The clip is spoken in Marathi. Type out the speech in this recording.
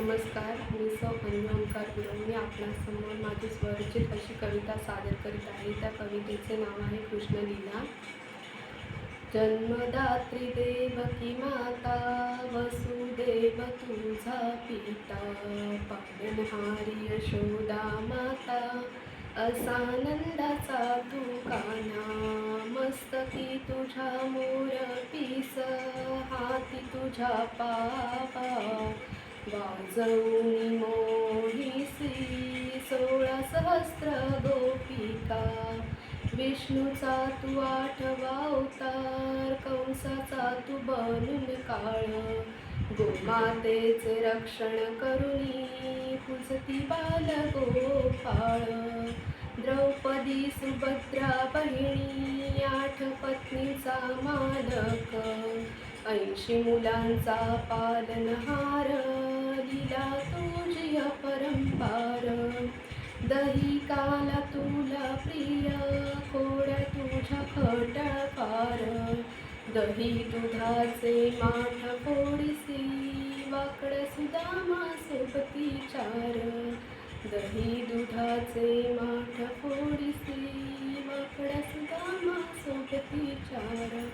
नमस्कार मी सौ. अंकार मी आपणासमोर माझी स्वरचित अशी कविता सादर करीत आहे. त्या कवितेचे नाव आहे कृष्णलीला. जन्मदात्री देवकी माता वसुदेव तुझा पिता पावनहारी यशोदा माता असानंदाचा तू काना मस्तकी तुझ्या मोर पीस हाती तुझा पापा वाजवून मोहिसी सोळा सहस्र गोपिका. विष्णूचा तू आठवा अवतार कंसाचा तू बनून काळ. गोमातेचे रक्षण करुणी पुजती बाल गोपाळ. द्रौपदी सुभद्रा बहिणी आठ पत्नीचा मालक. ऐंशी मुलांचा पालनहार. लीला तुझी परंपार दही काला तुला प्रिय कोड्या तुझ्या खट्या फार दही दुधाचे माठ फोडीसी वाकड सुदामा सोबती चार. दही दुधाचे माठ फोडीसी वाकड सुदामा सोबती चार.